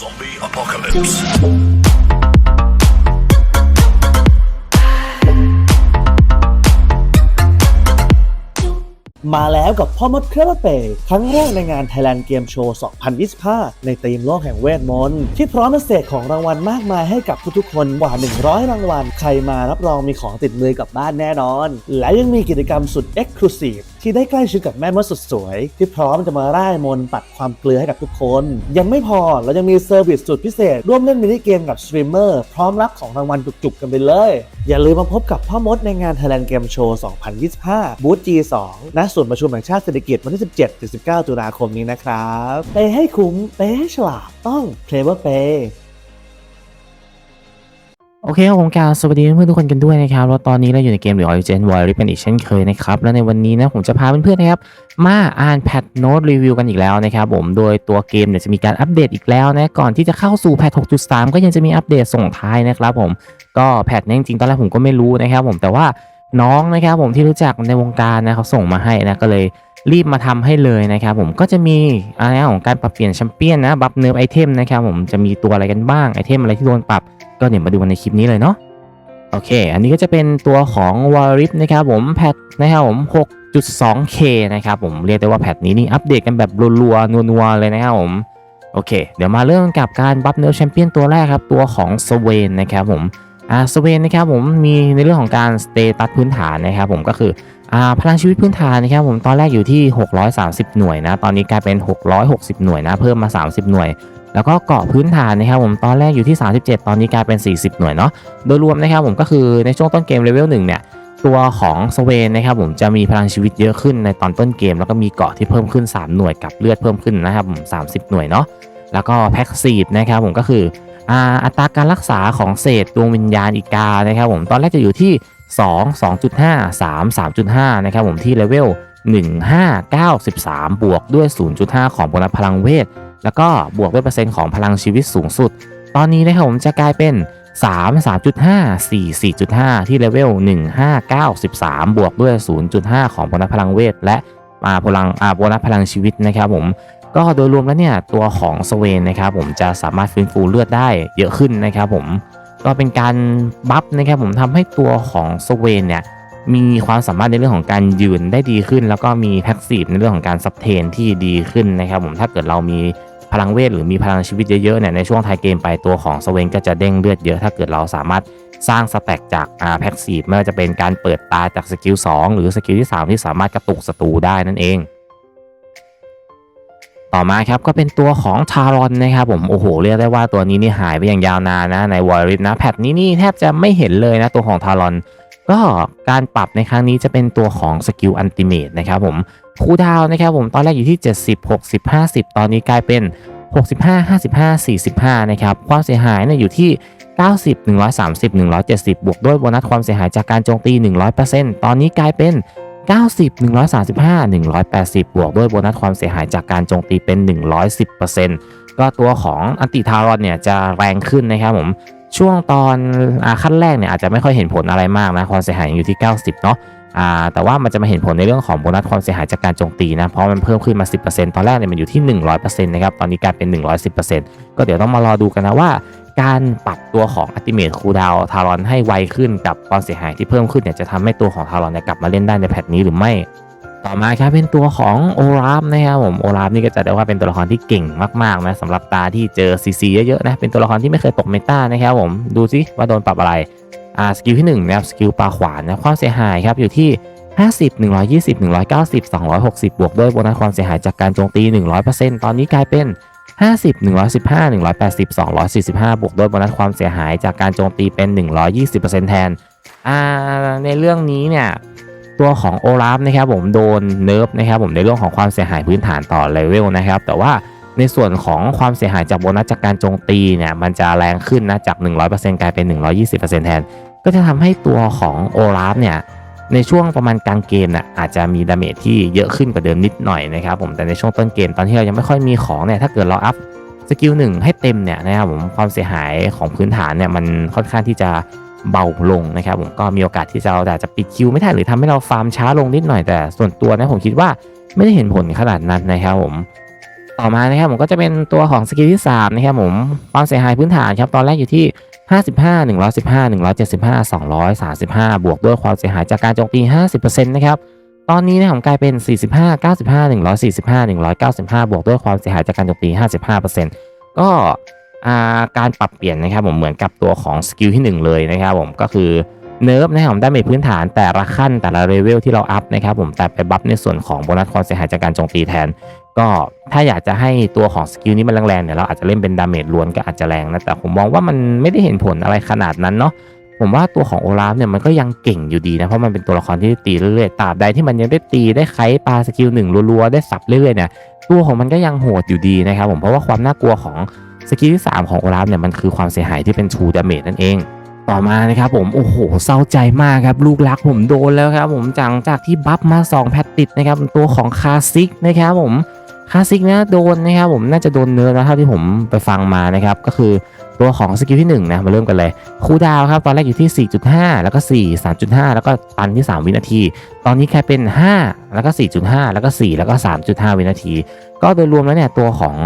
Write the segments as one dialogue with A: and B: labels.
A: Zombie apocalypse.
B: มาแล้วกับพ่อมดเครือเปย์ครั้งแรกในงาน Thailand Game Show 2025 ในธีมโลกแห่งเวทมนต์ที่พร้อมมาเศษของรางวัลมากมายให้กับทุกๆคนกว่า 100 รางวัล ใครมารับรองมีของติดมือกลับบ้านแน่นอน และยังมีกิจกรรมสุด Exclusive ที่ได้ใกล้ชิดกับแม่มดสุดสวย ที่พร้อมจะมาร่ายมนต์ปัดความเกลือให้กับทุกคน ยังไม่พอเรายังมีเซอร์วิสสุดพิเศษ ร่วมเล่นมินิเกมกับสตรีมเมอร์พร้อมรับของรางวัลจุกๆกันไปเลย อย่าลืมมาพบกับพ่อมดในงาน Thailand Game Show 2025 บูธ G2 ณศูนย์ประชุมแห่งชาติเศรษฐกิจวันที่ 17-19 ตุลาคมนี้นะครับไปให้คุ้มไปให้ฉลาดต้อง Clever Pay
C: โอเคครับผมกาวสวัสดีเพื่อนทุกคนกันด้วยนะครับแล้วตอนนี้เราอยู่ในเกมหรือ Origin w a r r i เป็นอีกเช่นเคยนะครับ และในวันนี้นะผมจะพาเพื่อนๆนะครับ มาอ่านแพทโน้ตรีวิวกันอีกแล้วนะครับผมโดยตัวเกมเนี่ยจะมีการอัปเดตอีกแล้วนะก่อนที่จะเข้าสู่แพท 6.3 ก็ยังจะมีอัปเดตส่งท้ายนะครับผมก็แพทเนี่จริงๆตอนแรกผมก็ไม่รู้นะครับผมแต่ว่าน้องนะครับผมที่รู้จักในวงการนะเขาส่งมาให้นะก็เลย รีบมาทำให้เลยนะครับผมก็จะมีอะไรของการปรับเปลี่ยนแชมเปี้ยนนะบัฟเนิร์ฟไอเทมนะครับผมจะมีตัวอะไรกันบ้างไอเทมอะไรที่โดนปรับ ก็เดี๋ยวมาดูกันในคลิปนี้เลยเนาะโอเค อันนี้ก็จะเป็นตัวของ w a r i f นะครับผมแพทนะครับผม 6.2K นะครับผมเรียกได้ว่าแพทนี้นี่อัปเดตกันแบบรัวๆนัวๆเลยนะครับผมโอเค เดี๋ยวมาเริ่มกับการบัฟเนิร์ฟแชมเปี้ยนตัวแรกครับตัวของสเวนนะครับผมอ่าสเวนนะครับผมมีในเรื่องของการสเตตัสพื้นฐานนะครับผมก็คือพลังชีวิตพื้นฐานนะครับผมตอนแรกอยู่ที่ 630 หน่วยนะตอนนี้กลายเป็น 660 หน่วยนะเพิ่มมา 30 หน่วย แล้วก็เกาะพื้นฐานนะครับผมตอนแรกอยู่ที่ 37 ตอนนี้กลายเป็น 40 หน่วยเนาะโดยรวมนะครับผมก็คือในช่วงต้นเกมเลเวล1เนี่ยตัวของสเวนนะครับผมจะมีพลังชีวิตเยอะขึ้นในตอนต้นเกม แล้วก็มีเกาะที่เพิ่มขึ้น 3 หน่วยกับเลือดเพิ่มขึ้นนะครับผม30 หน่วยเนาะแล้วก็แพ็กซีฟนะครับผมก็คืออัตราการรักษาของเศษดวงวิญญาณอีกานะครับผมตอนแรกจะอยู่ที่ 2 2.5 3 3.5 นะครับผมที่เลเวล1593 บวกด้วย 0.5 ของโบนัสพลังเวท แล้วก็บวกด้วยเปอร์เซ็นต์ของพลังชีวิตสูงสุด ตอนนี้นะครับผมจะกลายเป็น 3 3.5 4 4.5 ที่เลเวล1593 บวกด้วย 0.5 ของโบนัสพลังเวท และมาพลังอาโบนัสพลังชีวิตนะครับผมก็โดยรวมแล้วเนี่ยตัวของสเวนนะครับผมจะสามารถฟื้นฟูเลือดได้เยอะขึ้นนะครับผม ก็เป็นการบัฟนะครับผมทำให้ตัวของสเวนเนี่ยมีความสามารถในเรื่องของการยืนได้ดีขึ้น แล้วก็มีแพ็กซีฟในเรื่องของการซับเทนที่ดีขึ้นนะครับผมถ้าเกิดเรามีพลังเวทหรือมีพลังชีวิตเยอะๆเนี่ยในช่วงท้ายเกมไปตัวของสเวนก็จะเด้งเลือดเยอะ ถ้าเกิดเราสามารถสร้างสแต็กจากแพ็กซีฟไม่ว่าจะเป็นการเปิดตาจากสกิล2หรือสกิลที่ 3 ที่สามารถกระตุกศัตรูได้นั่นเอง ต่อมาครับก็เป็นตัวของทารอนนะครับผมโอ้โหเรียกได้ว่าตัวนี้นี่หายไปอย่างยาวนานนะในวอริสนะแพทนี้นี่แทบจะไม่เห็นเลยนะตัวของทารอนก็การปรับในครั้งนี้จะเป็นตัวของสกิลอันติเมตนะครับผมคูลดาวน์นะครับผมตอนแรกอยู่ที่ 70 60 50 ตอนนี้กลายเป็น 65 55 45 นะครับความเสียหายเนี่ยอยู่ที่ 90 130 170 บวกด้วยโบนัสความเสียหายจากการโจมตี 100%ตอนนี้กลายเป็น 90 135 180 บวกด้วยโบนัสความเสียหายจากการโจมตีเป็น 110%ก็ตัวของอันติทารอนเนี่ยจะแรงขึ้นนะครับผม ช่วงตอนอขั้นแรกเนี่ยอาจจะไม่ค่อยเห็นผลอะไรมากนะ ความเสียหายอยู่ที่ 90 เนาะแต่ว่ามันจะมาเห็นผลในเรื่องของโบนัสความเสียหายจากการโจมตีนะ เพราะมันเพิ่มขึ้นมา 10%ตอนแรกเนี่ยมันอยู่ที่ 100%นะครับ ตอนนี้กลายเป็น 110%ก็เดี๋ยวต้องมารอดูกันนะว่า การปรับตัวของอัติเม e คูดาวทารอนให้ไวขึ้นกับความเสียหายที่เพิ่มขึ้นเนี่ยจะทำให้ตัวของทารอนเนี่ยกลับมาเล่นได้ในแพทนี้หรือไม่ ต่อมาครับเป็นตัวของโอรามนะครับผมโอรามนี่ก็จะได้ว่าเป็นตัวละครที่เก่งมากๆนะสำหรับตาที่เจอซีซีเยอะๆนะเป็นตัวละครที่ไม่เคยตกเมตานะครับผมดูซิว่าโดนปรับอะไรอ่าสกิลที่1นะครับสกิลปลาขวานนะความเสียหายครับอยู่ที่50 120 190 260 บวกด้วยโบนัสความเสียหายจากการโจมตี 100%ตอนนี้กลายเป็น 50 115 180 245 บวกด้วยโบนัสความเสียหายจากการโจมตีเป็น 120%แทน อ่า ในเรื่องนี้เนี่ย ตัวของโอลาฟนะครับผมโดนเนิร์ฟนะครับผมในเรื่องของความเสียหายพื้นฐานต่อเลเวลนะครับ แต่ว่าในส่วนของความเสียหายจากโบนัสจากการโจมตีเนี่ย มันจะแรงขึ้นนะจาก 100%กลายเป็น 120%แทน ก็จะทำให้ตัวของโอลาฟเนี่ย ในช่วงประมาณกลางเกมเนี่ยอาจจะมีดาเมจที่เยอะขึ้นกว่าเดิมนิดหน่อยนะครับผมแต่ในช่วงต้นเกมตอนที่เรายังไม่ค่อยมีของเนี่ยถ้าเกิดเราอัพสกิลหนึ่งให้เต็มเนี่ยนะครับผมความเสียหายของพื้นฐานเนี่ยมันค่อนข้างที่จะเบาลงนะครับผมก็มีโอกาสที่จะเราอาจจะปิดคิวไม่ได้หรือทำให้เราฟาร์มช้าลงนิดหน่อยแต่ส่วนตัวนะผมคิดว่าไม่ได้เห็นผลขนาดนั้นนะครับผมต่อมานะครับผมก็จะเป็นตัวของสกิลที่3นะครับผมความเสียหายพื้นฐานครับตอนแรกอยู่ที่ 55 115 175 235 บวกด้วยความเสียหายจากการโจมตี 50%นะครับ ตอนนี้นะครับกลายเป็น 45 95 145 195 บวกด้วยความเสียหายจากการโจมตี 55%ก็าการปรับเปลี่ยนนะครับผมเหมือนกับตัวของสกิลที่ 1 เลยนะครับผมก็คือเนิร์ฟนะครับผมได้เมจพื้นฐานแต่ละขั้นแต่ละเลเวลที่เราอัพนะครับผมแต่ไปบัฟในส่วนของโบนัสความเสียหายจากการโจมตีแทน ก็ถ้าอยากจะให้ตัวของสกิลนี้มันแรงๆเนี่ยเราอาจจะเล่นเป็นดาเมจล้วนก็อาจจะแรงนะแต่ผมมองว่ามันไม่ได้เห็นผลอะไรขนาดนั้นเนาะผมว่าตัวของโอลาฟเนี่ยมันก็ยังเก่งอยู่ดีนะเพราะมันเป็นตัวละครที่ตีเรื่อยๆตราบใดที่มันยังได้ตีได้ไขปลาสกิลหนึ่งรัวๆได้สับเรื่อยๆเนี่ยตัวของมันก็ยังโหดอยู่ดีนะครับผมเพราะว่าความน่ากลัวของสกิลที่ 3 ของโอลาฟเนี่ยมันคือความเสียหายที่เป็น True Damage นั่นเองต่อมานะครับผมโอ้โหเศร้าใจมากครับลูกรักผมโดนแล้วครับผมจากจากที่บัฟมา2แพทติดนะครับตัวของคาซิกนะครับผม คาซิกนะโดนนะครับผมน่าจะโดนเนื้อนะเท่าที่ผมไปฟังมานะครับก็คือตัวของสกิลที่1นะมาเริ่มกันเลยคูดาวครับตอนแรกอยู่ที่ 4.5 แล้วก็ 4 3.5 แล้วก็ตันที่ 3 วินาที ตอนนี้แค่เป็น 5 แล้วก็ 4.5 แล้วก็ 4 แล้วก็ 3.5 วินาที ก็โดยรวมแล้วเนี่ยตัวของ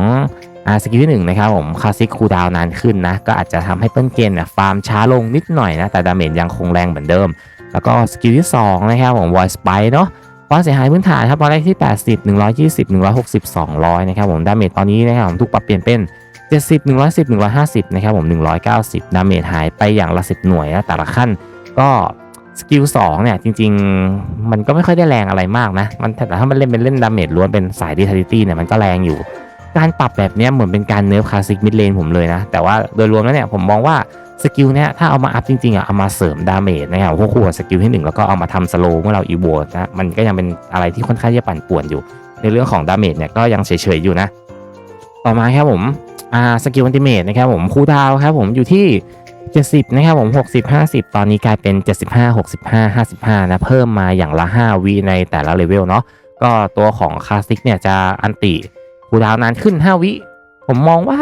C: สกิลที่หนึ่งนะครับผมคลาสสิกคูดาวนานขึ้นนะก็อาจจะทำให้ต้นเกมเนี่ยฟาร์มช้าลงนิดหน่อยนะแต่ดาเมจยังคงแรงเหมือนเดิม แล้วก็สกิลที่2นะครับผม Voice Spike เนาะ ความเสียหายพื้นฐานครับตอนแรกที่ 80 120 160 200นะครับผมดาเมจตอนนี้นะครับผมถูกปรับเปลี่ยนเป็น 70 110 150นะครับผม190 ดาเมจหายไปอย่างละ 10 หน่วยนะแต่ละขั้นก็สกิล2เนี่ยจริง ๆ มันก็ไม่ค่อยได้แรงอะไรมากนะมันแต่ถ้ามันเล่นเป็นเล่นดาเมจล้วนเป็นสายดิทาริตี้เนี่ยมันก็แรงอยู่ การปรับแบบนี้เหมือนเป็นการเนิร์ฟคลาสสิกมิดเลนผมเลยนะ แต่ว่าโดยรวมแล้วเนี่ยผมมองว่า สกิลเนี้ยถ้าเอามาอัพจริงๆอะเอามาเสริมดาเมจนะครับพวกคู่สกิลที่หนึ่งแล้วก็เอามาทำสโลว์เมื่อเราอีโวนะมันก็ยังเป็นอะไรที่ค่อนข้างจะปั่นป่วนอยู่ ในเรื่องของดาเมจเนี่ยก็ยังเฉยๆอยู่นะ ต่อมาครับผมอ่าสกิลอันติเมทนะครับผมคูลดาวครับผมอยู่ที่ 70 นะครับผม 60 50 ตอนนี้กลายเป็น 75 65 55 นะ เพิ่มมาอย่างละ 5 วิในแต่ละเลเวลเนาะก็ตัวของคลาสสิกเนี่ยจะอันติคูลดาวน์นานขึ้น 5 วิ ผมมองว่า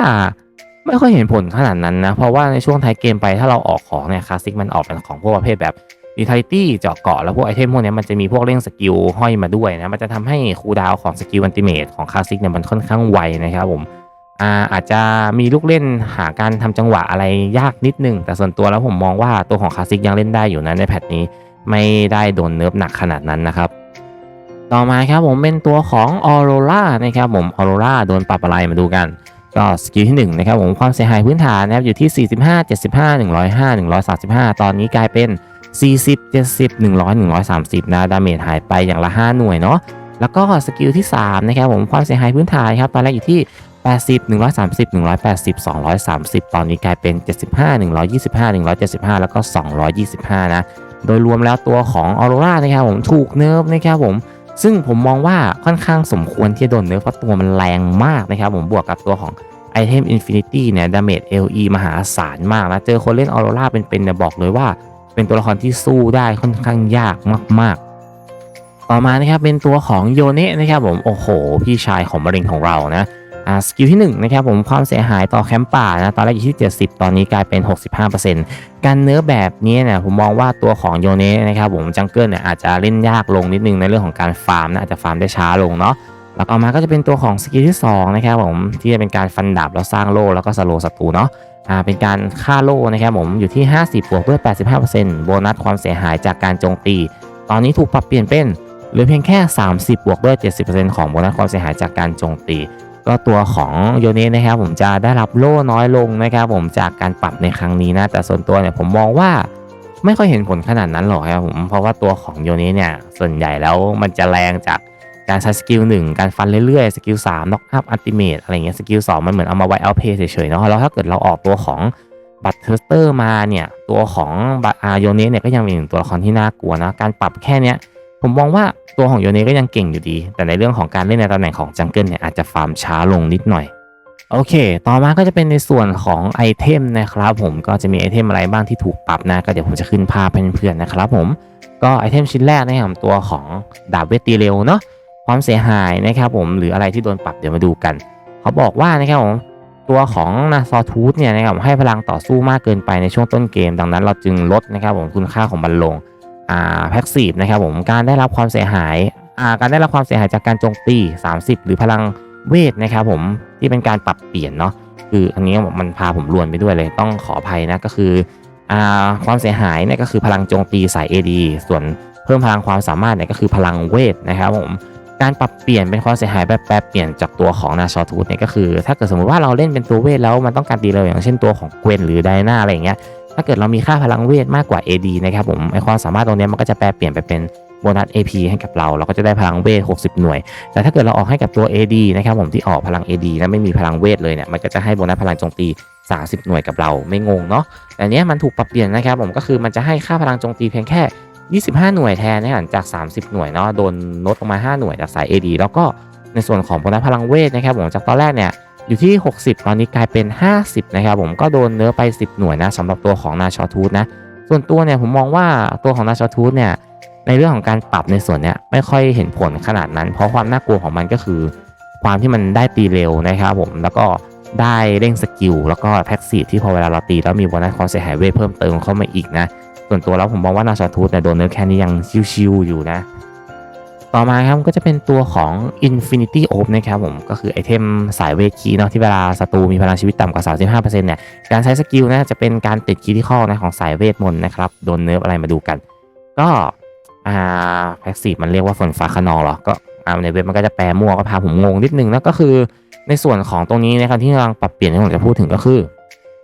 C: ไม่ค่อยเห็นผลขนาดนั้นนะ เพราะว่าในช่วงท้ายเกมไปถ้าเราออกของเนี่ยคลาสสิกมันออกเป็นของพวกประเภทแบบวิทาลิตี้เจาะเกาะแล้วพวกไอเทมพวกนี้มันจะมีพวกเร่งสกิลห้อยมาด้วยนะ มันจะทำให้คูดาวของสกิลอันติเมทของคลาสสิกเนี่ยมันค่อนข้างไวนะครับผมอาอาจจะมีลูกเล่นหาการทำจังหวะอะไรยากนิดนึง แต่ส่วนตัวแล้วผมมองว่าตัวของคลาสสิกยังเล่นได้อยู่นะในแพทนี้ ไม่ได้โดนเนิร์ฟหนักขนาดนั้นนะครับต่อมาครับผมเป็นตัวของออโรรานะครับผมออโรราโดนปรับอะไรมาดูกัน ก็สกิลที่1นะครับผมความเสียหายพื้นฐานนะครับอยู่ที่ 45 75 105 135 ตอนนี้กลายเป็น 40 70 100 130 นะดาเมจหายไปอย่างละ 5 หน่วยเนาะแล้วก็สกิลที่3นะครับผมความเสียหายพื้นฐานครับตอนแรกอยู่ที่ 80 130 180 230 ตอนนี้กลายเป็น 75 125 175 แล้วก็ 225 นะ โดยรวมแล้วตัวของออโรรานะครับผมถูกเนิร์ฟนะครับผม ซึ่งผมมองว่าค่อนข้างสมควรที่จะโดนเนื้อเพราะตัวมันแรงมากนะครับ ผมบวกกับตัวของไอเทมอินฟินิตี้เนี่ยดาเมจเอลีมหาศาลมากนะ เจอคนเล่นออโรราเป็นๆเนี่ยบอกเลยว่า เป็นตัวละครที่สู้ได้ค่อนข้างยากมาก ๆ ต่อมานะครับเป็นตัวของโยเนะนะครับผมโอ้โห พี่ชายของมะเร็งของเรานะ อ่าสกิลที่1นะครับผมความเสียหายต่อแคมป์ป่านะตอนแรกอยู่ที่ 70 ตอนนี้กลายเป็น 65%การเนื้อแบบนี้เนี่ยผมมองว่าตัวของโยเนะนะครับผมจังเกิลเนี่ยอาจจะเล่นยากลงนิดนึงในเรื่องของการฟาร์มนะอาจจะฟาร์มได้ช้าลงเนาะแล้วต่อมาก็จะเป็นตัวของสกิลที่2นะครับผมที่จะเป็นการฟันดาบแล้วสร้างโล่แล้วก็สโลศัตรูเนาะอ่าเป็นการฆ่าโล่นะครับผมอยู่ที่ 50บวกด้วย 85%โบนัสความเสียหายจากการโจมตี ตอนนี้ถูกปรับเปลี่ยนเป็นหลือเพียงแค่ 30บวกด้วย 70%ของโบนัสความเสียหายจากการโจมตี ก็ตัวของโยเนะนะครับผมจะได้รับโล่น้อยลงนะครับผมจากการปรับในครั้งนี้นะแต่ส่วนตัวเนี่ยผมมองว่าไม่ค่อยเห็นผลขนาดนั้นหรอกครับผมเพราะว่าตัวของโยเนะเนี่ยส่วนใหญ่แล้วมันจะแรงจากการใช้สกิลหนึ่งการฟันเรื่อยๆสกิล3น็อกอัพอัลติเมทอะไรเงี้ยสกิล2มันเหมือนเอามาไว้เอาเพย์เฉยๆเนาะแล้วถ้าเกิดเราออกตัวของบัตเทอร์สเตอร์มาเนี่ยตัวของบัตอาโยเนะเนี่ยก็ยังเป็นหนึ่งตัวละครที่น่ากลัวนะการปรับแค่เนี้ย ผมมองว่าตัวของโยเนก็ยังเก่งอยู่ดี แต่ในเรื่องของการเล่นในตำแหน่งของจังเกิลเนี่ยอาจจะฟาร์มช้าลงนิดหน่อย โอเค ต่อมาก็จะเป็นในส่วนของไอเทมนะครับผมก็จะมีไอเทมอะไรบ้างที่ถูกปรับนะก็เดี๋ยวผมจะขึ้นภาพให้เพื่อนๆนะครับผมก็ไอเทมชิ้นแรกนะครับตัวของดาบเวทตีเร็วเนาะความเสียหายนะครับผมหรืออะไรที่โดนปรับเดี๋ยวมาดูกัน เขาบอกว่านะครับผมตัวของนาซอทูธเนี่ยนะครับให้พลังต่อสู้มากเกินไปในช่วงต้นเกม ดังนั้นเราจึงลดนะครับผมคุณค่าของมันลง แพ็กซีฟนะครับผมการได้รับความเสียหายอ่าการได้รับความเสียหายจากการโจมตี 30 หรือพลังเวทนะครับผมที่เป็นการปรับเปลี่ยนเนาะคืออันนี้มันพาผมรวนไปด้วยเลยต้องขออภัยนะก็คืออ่าความเสียหายเนี่ยก็คือพลังโจมตีสาย AD ส่วนเพิ่มพลังความสามารถเนี่ยก็คือพลังเวทนะครับผมการปรับเปลี่ยนเป็นความเสียหายแบบแปรเปลี่ยนจากตัวของนาชอทูธเนี่ยก็คือ ถ้าเกิดสมมติว่าเราเล่นเป็นตัวเวทแล้วมันต้องการตีเราอย่างเช่นตัวของเกวนหรือไดนาอะไรอย่างเงี้ย ถ้าเกิดเรามีค่าพลังเวทมากกว่า AD นะครับผมไอความสามารถตรงนี้มันก็จะแปลเปลี่ยนไปเป็นโบนัส AP ให้กับเราเราก็จะได้พลังเวท 60 หน่วย แต่ถ้าเกิดเราออกให้กับตัว AD นะครับผมที่ออกพลัง AD แล้วไม่มีพลังเวทเลยเนี่ยมันก็จะให้โบนัสพลังโจมตี 30 หน่วยกับเราไม่งงเนาะแต่เนี้ยมันถูกปรับเปลี่ยนนะครับผมก็คือมันจะให้ค่าพลังโจมตีเพียงแค่ 25 หน่วยแทนนะครับจาก 30 หน่วยเนาะโดนลดลงมา 5 หน่วยจากสาย AD แล้วก็ในส่วนของโบนัสพลังเวทนะครับผมจากตอนแรกเนี่ย อยู่ที่ 60 ตอนนี้กลายเป็น 50 นะครับผมก็โดนเนื้อไป 10 หน่วยนะสำหรับตัวของนาชอทูธนะส่วนตัวเนี่ยผมมองว่าตัวของนาชอทูธเนี่ยในเรื่องของการปรับในส่วนเนี้ยไม่ค่อยเห็นผลขนาดนั้น เพราะความน่ากลัวของมันก็คือ ความที่มันได้ตีเร็วนะครับผมแล้วก็ได้เร่งสกิลแล้วก็แพ็กซีที่พอเวลาเราตีแล้วมีโบนัสความเสียหายเวทเพิ่มเติมเข้ามาอีกนะส่วนตัวแล้วผมมองว่านาชาทูธเนี่ยโดนเนื้อแค่นี้ยังชิวๆอยู่นะ ต่อมาครับก็จะเป็นตัวของ Infinity Orb นะครับผมก็คือไอเทมสายเวทคีย์เนาะที่เวลาศัตรูมีพลังชีวิตต่ำกว่า 35%เนี่ยการใช้สกิลนะจะเป็นการติดคีย์ที่ข้อนะของสายเวทมนต์นะครับโดนเนิร์ฟอะไรมาดูกัน ก็อ่าแพ็กซีมันเรียกว่าฝนฟ้าขนองเหรอก็อ่าในเว็บมันก็จะแปลมั่วก็พาผมงงนิดนึงนะก็คือในส่วนของตรงนี้นะครับที่กำลังปรับเปลี่ยนที่ผมจะพูดถึงก็คือ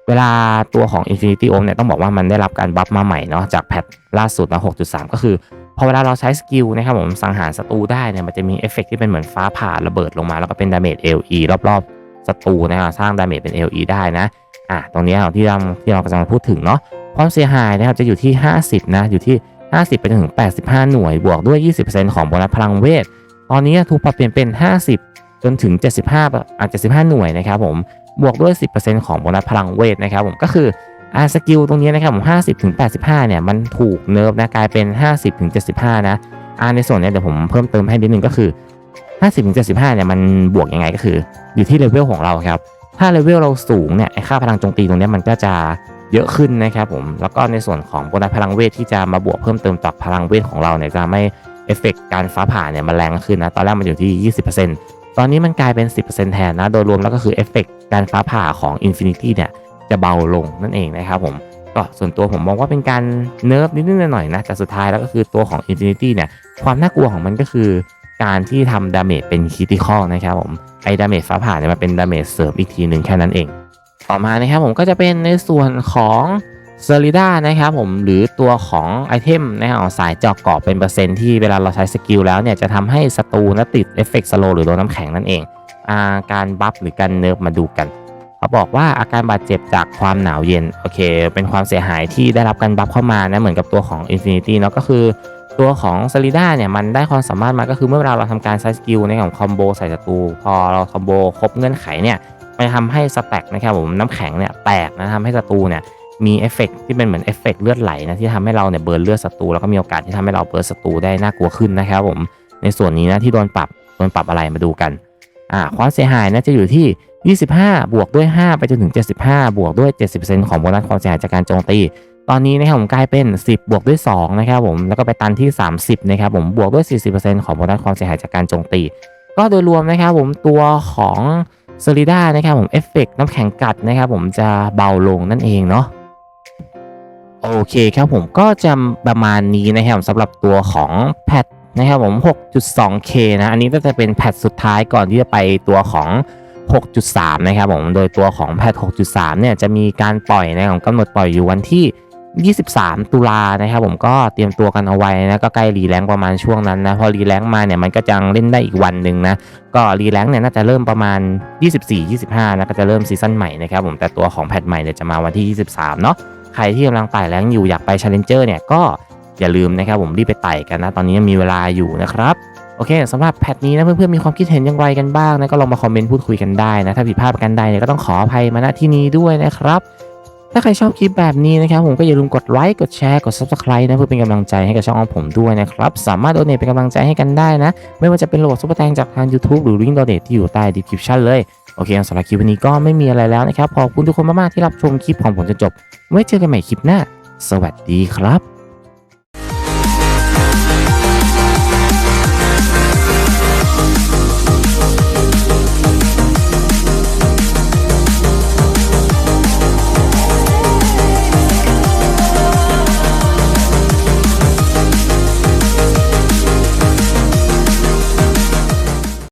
C: เวลาตัวของ Infinity o m เนี่ยต้องบอกว่ามันได้รับการบัฟมาใหม่เนาะจากแพทล่าสุดนะ6.3 ก็คือ อเวลาเราใช้สกิลนะครับผมสังหารศัตรูได้เนี่ยมันจะมีเอฟเฟกต์ที่เป็นเหมือนฟ้าผ่าระเบิดลงมา แล้วก็เป็นดาเมจ LE รอบๆศัตรูนะครับสร้างดาเมจเป็น LE ได้นะอะตรงนี้ที่เราที่เรากำลังพูดถึงเนาะความเสียหายนะครับจะอยู่ที่ 50 นะอยู่ที่ 50 ไปจนถึง 85 หน่วยบวกด้วย 20%ของโบนัสพลังเวท ตอนนี้ถูกปรับเปลี่ยนเป็น 50 จนถึง 75อะ75 หน่วยนะครับผมบวกด้วย 10%ของโบนัสพลังเวทนะครับผมก็คือ อาสกิลตรงนี้นะครับผม50ถึง85เนี่ยมันถูกเนิร์ฟนะกลายเป็น50ถึง75นะอ่าในส่วนเนี้ยเดี๋ยวผมเพิ่มเติมให้นิดนึงก็คือ50ถึง75เนี่ยมันบวกยังไงก็คือ อยู่ที่เลเวลของเราครับถ้าเลเวลเราสูงเนี่ยค่าพลังโจมตีตรงนี้มันก็จะเยอะขึ้นนะครับผมแล้วก็ในส่วนของโบนัสพลังเวทที่จะมาบวกเพิ่มเติมจากพลังเวทของเราเนี่ยจะไม่เอฟเฟกต์การฟ้าผ่าเนี่ยมันแรงขึ้นนะตอนแรกมันอยู่ที่ 20%ตอนนี้มันกลายเป็น 10%แทนนะโดยรวมแล้วก็คือเอฟเฟกต์การฟ้าผ่าของ Infinity เนี่ย จะเบาลงนั่นเองนะครับผมก็ส่วนตัวผมมองว่าเป็นการเนิร์ฟนิดๆหน่อยนะแต่สุดท้ายแล้วก็คือตัวของ Infinity เนี่ยความน่ากลัวของมันก็คือ การที่ทำดาเมจเป็นคิติคอลนะครับผมไอ้ดาเมจฟ้าผ่าเนี่ยมันเป็นดาเมจเสริมอีกทีหนึ่งแค่นั้นเอง ต่อมานะครับผมก็จะเป็นในส่วนของเซอริด้านะครับผมหรือตัวของไอเทมนะครับสายเจาะเกาะเป็นเปอร์เซ็นต์ที่เวลาเราใช้สกิลแล้วเนี่ยจะทำให้ศัตรูนะติดเอฟเฟกต์สโลหรือโดนน้ำแข็งนั่นเองอาการบัฟหรือการเนิร์ฟมาดูกัน เขาบอกว่าอาการบาดเจ็บจากความหนาวเย็นโอเค เป็นความเสียหายที่ได้รับการบัฟเข้ามานะเหมือนกับตัวของ Infinity เนาะก็คือตัวของซ l ิด้าเนี่ยมันได้ความสามารถมาก็คือเมื่อเวลาเราทำการใช้สกิลในของคอมโบใส่ศัตรูพอเราคอมโบครบเงื่อนไขเนี่ยมันทำให้สแต็กนะครับผมน้ำแข็งเนี่ยแตกนะทำให้ศัตรูเนี่ยมีเอฟเฟกต์ที่เป็นเหมือนเอฟเฟกต์เลือดไหลนะที่ทำให้เราเนี่ยเบิร์นเลือดศัตรูแล้วก็มีโอกาสที่ทำให้เราเบิร์นศัตรูได้น่ากลัวขึ้นนะครับผมในส่วนนี้นะที่โดนปรับโดนปรับอะไรมาดูกันอ่าความเสียหายนะจะอยู่ที่ 25 บวกด้วย 5 ไปจนถึง 75 บวกด้วย 70%ของโบนัสความเสียหายจากการโจมตี ตอนนี้นะครับผมกลายเป็น 10 บวกด้วย2นะครับผมแล้วก็ไปตันที่ 30นะครับผมบวกด้วย 40%ของโบนัสความเสียหายจากการโจมตี ก็โดยรวมนะครับผมตัวของเซริด้านะครับผมเอฟเฟกน้ำแข็งกัดนะครับผมจะเบาลงนั่นเองเนาะโอเคครับผมก็จะประมาณนี้นะครับสำหรับตัวของแพทนะครับผม 6.2K นะ อันนี้ก็จะเป็นแพทสุดท้ายก่อนที่จะไปตัวของ 6.3 นะครับผม โดยตัวของแพท 6.3 เนี่ยจะมีการปล่อยนะครับกำหนดปล่อยอยู่วันที่ 23 ตุลานะครับผมก็เตรียมตัวกันเอาไว้นะก็ใกล้รีแลงประมาณช่วงนั้นนะพอรีแลงมาเนี่ยมันก็จะเล่นได้อีกวันหนึ่งนะก็รีแลงเนี่ยน่าจะเริ่มประมาณ 24-25นะก็จะเริ่มซีซั่นใหม่นะครับผมแต่ตัวของแพทใหม่เนี่ยจะมาวันที่ 23 เนาะใครที่กำลังไต่แรงอยู่อยากไป Challenger เนี่ยก็อย่าลืมนะครับผมรีบไปไต่กันนะตอนนี้ยังมีเวลาอยู่นะครับ อเคสำหรับแพทนี้นะเพื่อนๆมีความคิดเห็นอย่างไรกันบ้างนะก็ลองมาคอมเมนต์พูดคุยกันได้นะถ้าผิดพลาดประกันใดเนี่ยก็ต้องขออภัยมาณที่นี้ด้วยนะครับ ถ้าใครชอบคลิปแบบนี้นะครับผมก็อย่าลืมกดไลค์กดแชร์กด subscribe นะเพื่อเป็นกำลังใจให้กับช่องของผมด้วยนะครับสามารถโดเนทเป็นกำลังใจให้กันได้นะ ไม่ว่าจะเป็นโหลดซุปเปอร์แตงจากทาง YouTube หรือลิงก์โดเนทที่อยู่ใต้ description เลยโอเคสำหรับคลิปวันนี้ก็ไม่มีอะไรแล้วนะครับขอบคุณทุกคนมากๆที่รับชมคลิปของผมจนจบไว้เจอกันใหม่คลิปหน้า สวัสดีครับ